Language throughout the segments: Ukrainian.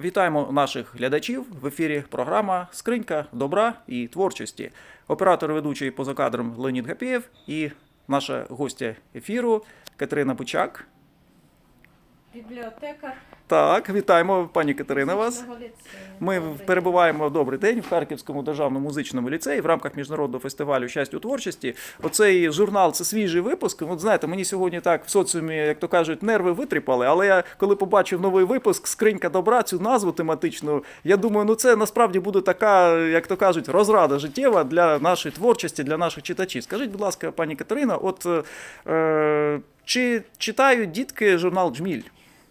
Вітаємо наших глядачів в ефірі. Програма Скринька добра і творчості. Оператор ведучий поза кадром Леонід Гапієв і наша гостя ефіру Катерина Бучак. Бібліотекар Так, вітаємо, пані Катерина, вас. Ми перебуваємо добрий день в Харківському державному музичному ліцеї в рамках міжнародного фестивалю щастя у творчості. Оцей журнал це свіжий випуск. От знаєте, мені сьогодні так в соціумі, як то кажуть, нерви витріпали. Але я коли побачив новий випуск Скринька добра, цю назву тематичну, я думаю, ну це насправді буде така, як то кажуть, розрада життєва для нашої творчості, для наших читачів. Скажіть, будь ласка, пані Катерина, от е, чи читають дітки журнал Джміль?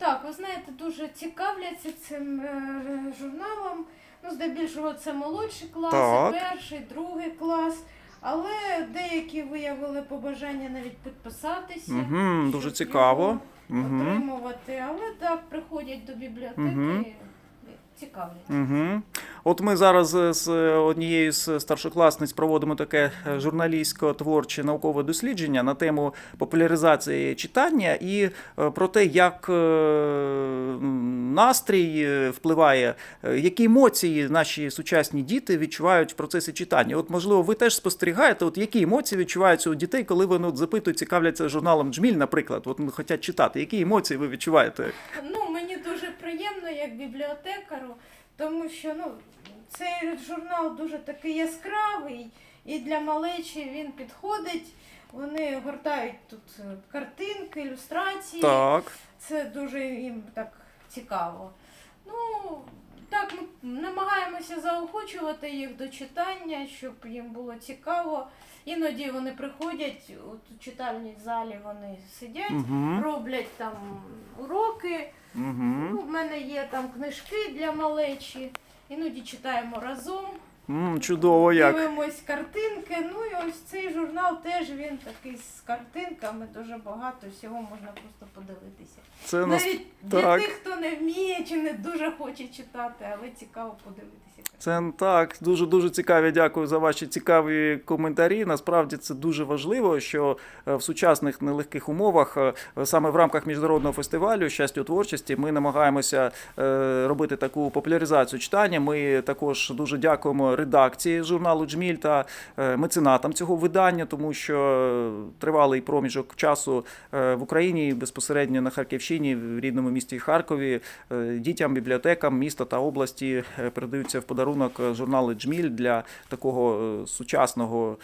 Так, ви знаєте, дуже цікавляться цим е, журналом. Ну, здебільшого це молодші класи, Так. перший, другий клас. Але деякі виявили побажання навіть підписатися. Угу, дуже щоб цікаво. його Угу. Отримувати. Але так, приходять до бібліотеки, Мгм. цікавляться. Угу. От ми зараз е, з однією з старшокласниць проводимо таке е, журналістсько-творче наукове дослідження на тему популяризації читання і е, про те, як е, настрій е, впливає, е, які емоції наші сучасні діти відчувають в процесі читання. От, можливо, ви теж спостерігаєте, от які емоції відчуваються у дітей, коли вони от запитують, цікавляться журналом Джміль, наприклад, от вони хочуть читати. Які емоції ви відчуваєте? Ну, мені дуже приємно як бібліотекару, тому що ну, цей журнал дуже такий яскравий, і для малечі він підходить. Вони гортають тут е, картинки, ілюстрації. Так. Це дуже їм так цікаво. Ну, так, ми намагаємося заохочувати їх до читання, щоб їм було цікаво. Іноді вони приходять от у читальній залі, вони сидять, Угу. роблять там уроки. Угу. Ну, в мене є там книжки для малечі. Іноді читаємо разом, М, чудово як. дивимось картинки. Ну і ось цей журнал теж він такий з картинками, дуже багато всього можна просто подивитися. Це нас Навіть для так. тих, хто не вміє чи не дуже хоче читати, але цікаво подивитися. Це так, дуже дуже цікаві. Дякую за ваші цікаві коментарі. Насправді це дуже важливо, що е, в сучасних нелегких умовах, е, саме в рамках міжнародного фестивалю щастя творчості, ми намагаємося е, робити таку популяризацію читання. Ми також дуже дякуємо редакції журналу Джміль та е, меценатам цього видання, тому що тривалий проміжок часу е, в Україні безпосередньо на Харківщині, в рідному місті Харкові, е, дітям, бібліотекам міста та області передаються в подарунок журнали Джміль для такого сучасного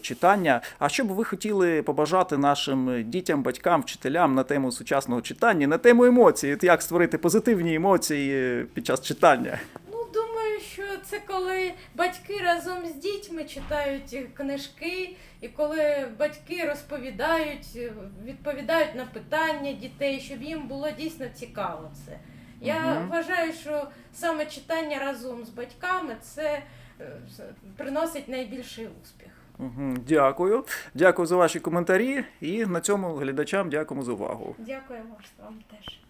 читання. А що б ви хотіли побажати нашим дітям, батькам, вчителям на тему сучасного читання, на тему емоцій? Як створити позитивні емоції під час читання? Це коли батьки разом з дітьми читають книжки, і коли батьки розповідають, відповідають на питання дітей, щоб їм було дійсно цікаво це. Я Мгм. вважаю, що саме читання разом з батьками це е, приносить найбільший успіх. Мгм, Дякую. Дякую за ваші коментарі. І на цьому глядачам дякуємо за увагу. Дякуємо вам теж.